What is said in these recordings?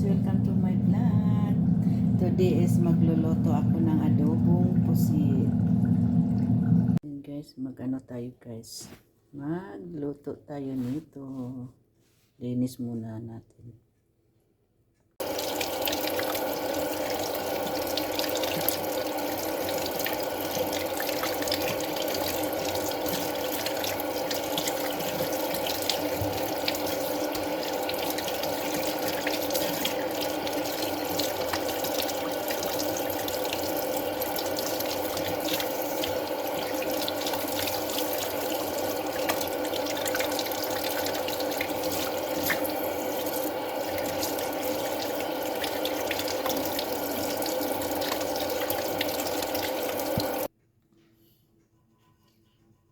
Welcome to my vlog. Today is magluluto ako ng adobong pusit. Ayan guys, mag-ano tayo guys. Magluto tayo nito. Linis muna natin.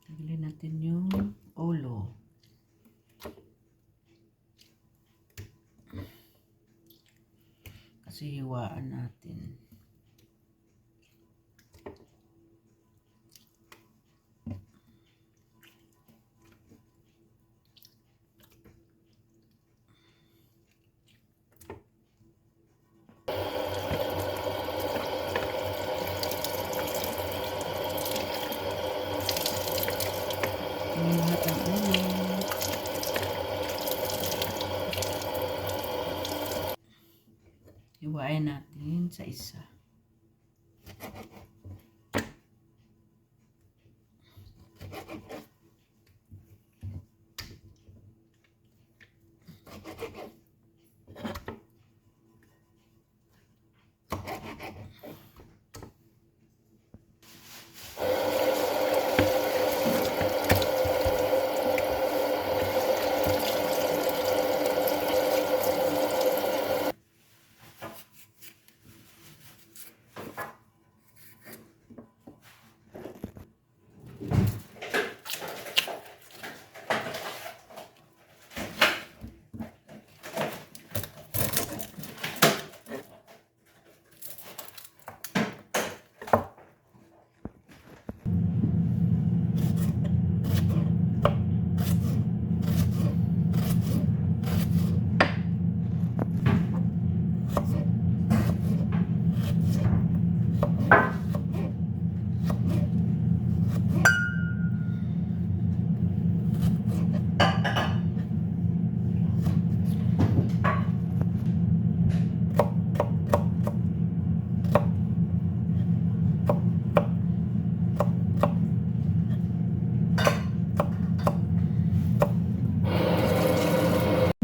Tanggalin natin yung ulo. Kasi hiwaan natin. Yung lahat ng. Natin sa isa.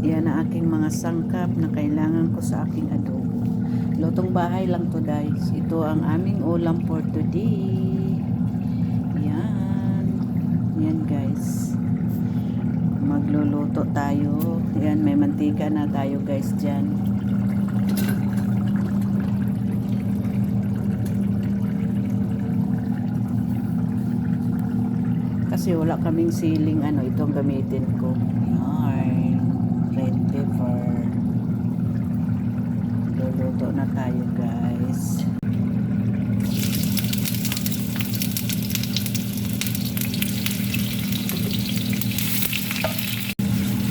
Yan ang aking mga sangkap na kailangan ko sa aking adobo. Lutong bahay lang to guys. Ito ang aming ulam for today. Yan. Yan guys. Magluluto tayo. Yan, may mantika na tayo guys dyan. Kasi wala kaming siling ano, itong gamitin ko. Yan. Tayo guys.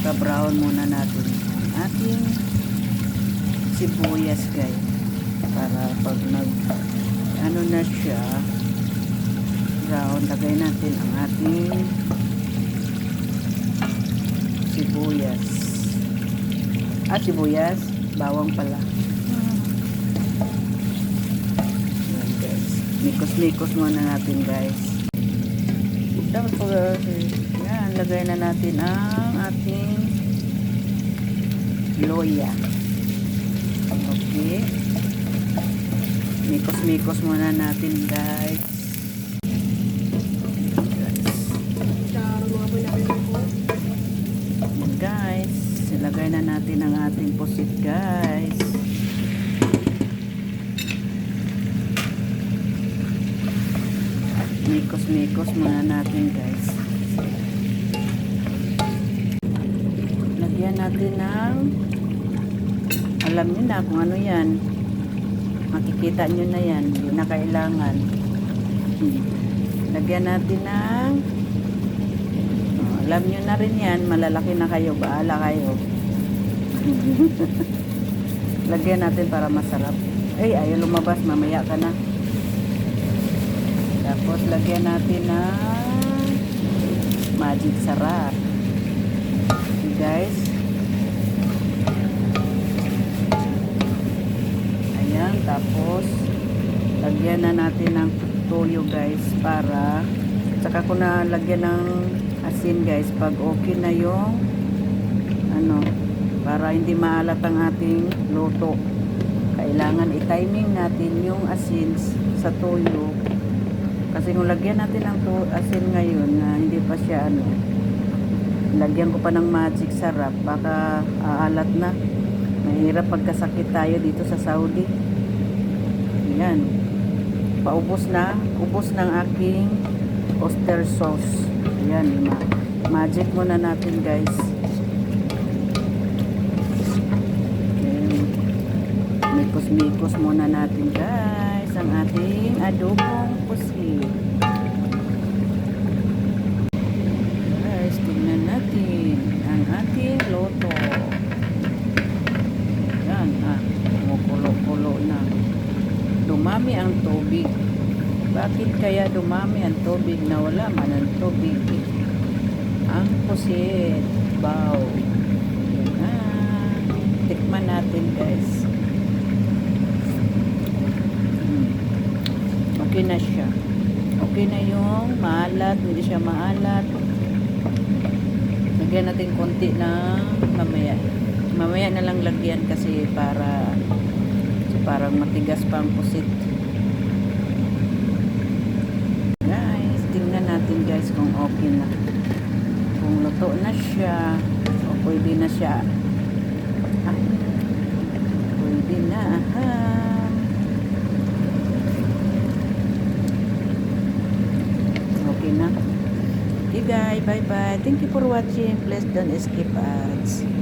Pa-brown muna natin ang ating sibuyas guys. Para pag nag ano na siya brown, lagay natin ang ating sibuyas. Ah, sibuyas, bawang pala. Yan guys. Mikos-mikos muna natin guys. Tapos pag, yan, lagay na natin ang ating loya. Okay. Mikos-mikos muna natin guys. Guys, ilagay na natin ang ating pusit guys. Mikos-mikos muna natin guys. Lagyan natin ng alam niyo na kung ano yan. Makikita niyo na yan. Hindi na kailangan. Lagyan natin ng Oh, alam nyo na rin yan, malalaki na kayo, baala kayo. Lagyan natin para masarap. Ay, ayaw lumabas. Mamaya ka na. Tapos, lagyan natin ng magic sarap. Okay, guys. Ayan, tapos lagyan na natin ng toyo guys para saka ko na lagyan ng asin guys pag okay na yung ano para hindi maalat ang ating luto kailangan i-timing natin yung asin sa toyo kasi kung lagyan natin ng to asin ngayon na hindi pa siya ano lagyan ko pa ng magic sarap baka aalat na. Mahirap pagkasakit tayo dito sa Saudi. Yan paubos na ubos ng aking oyster sauce. Yan ma magic muna natin guys. Yan. mikos mikos muna natin guys. ang adobong pusit guys tingnan natin ang ating loto yan ah kumukulo-kulo na dumami ang tubig. Bakit kaya dumami ang tubig na wala man ang tubig? Ang pusit. Wow. Yan na. Tikman natin guys. Okay na siya. Okay na yung maalat. Hindi siya maalat. Lagyan natin konti na mamaya. Mamaya na lang lagyan kasi para parang matigas pa ang pusit guys tingnan natin guys kung okay na kung luto na siya o pwede na siya ah, pwede na aha okay na okay guys bye bye thank you for watching. Please don't skip ads